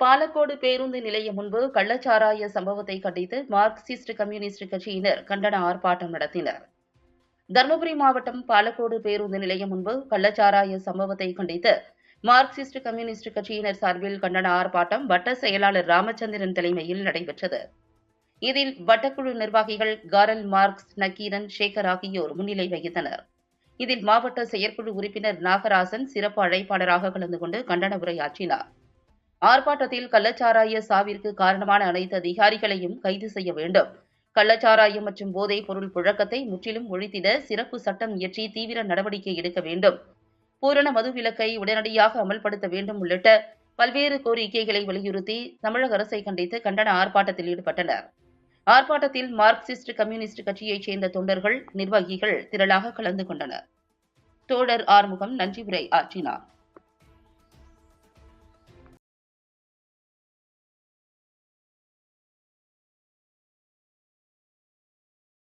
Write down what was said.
பாலக்கோடு பேருந்து நிலையம் முன்பு கள்ளச்சாராய சம்பவத்தை கண்டித்து மார்க்சிஸ்ட் கம்யூனிஸ்ட் கட்சியினர் கண்டன ஆர்ப்பாட்டம் நடத்தினர். தருமபுரி மாவட்டம் பாலக்கோடு பேருந்து நிலையம் முன்பு கள்ளச்சாராய சம்பவத்தை கண்டித்து மார்க்சிஸ்ட் கம்யூனிஸ்ட் கட்சியினர் சார்பில் கண்டன ஆர்ப்பாட்டம் வட்ட செயலாளர் ராமச்சந்திரன் தலைமையில் நடைபெற்றது. இதில் வட்டக்குழு நிர்வாகிகள் காரல் மார்க்ஸ் நக்கீரன் சேகர் ஆகியோர் முன்னிலை வகித்தனர். இதில் மாவட்ட செயற்குழு உறுப்பினர் நாகராசன் சிறப்பு அழைப்பாளராக கலந்து கொண்டு கண்டன உரையாற்றினார். ஆர்ப்பாட்டத்தில் கள்ளச்சாராய சாவிற்கு காரணமான அனைத்து அதிகாரிகளையும் கைது செய்ய வேண்டும். கள்ளச்சாராயம் மற்றும் போதைப் பொருள் புழக்கத்தை முற்றிலும் ஒழித்திட சிறப்பு சட்டம் இயற்றி தீவிர நடவடிக்கை எடுக்க வேண்டும். பூரண மது விலக்கை உடனடியாக அமல்படுத்த வேண்டும் உள்ளிட்ட பல்வேறு கோரிக்கைகளை வலியுறுத்தி தமிழக அரசை கண்டித்து கண்டன ஆர்ப்பாட்டத்தில் ஈடுபட்டனர். ஆர்ப்பாட்டத்தில் மார்க்சிஸ்ட் கம்யூனிஸ்ட் கட்சியைச் சேர்ந்த தொண்டர்கள் நிர்வாகிகள் திரளாக கலந்து கொண்டனர். தோழர் ஆறுமுகம் நன்றி உரை ஆற்றினார்.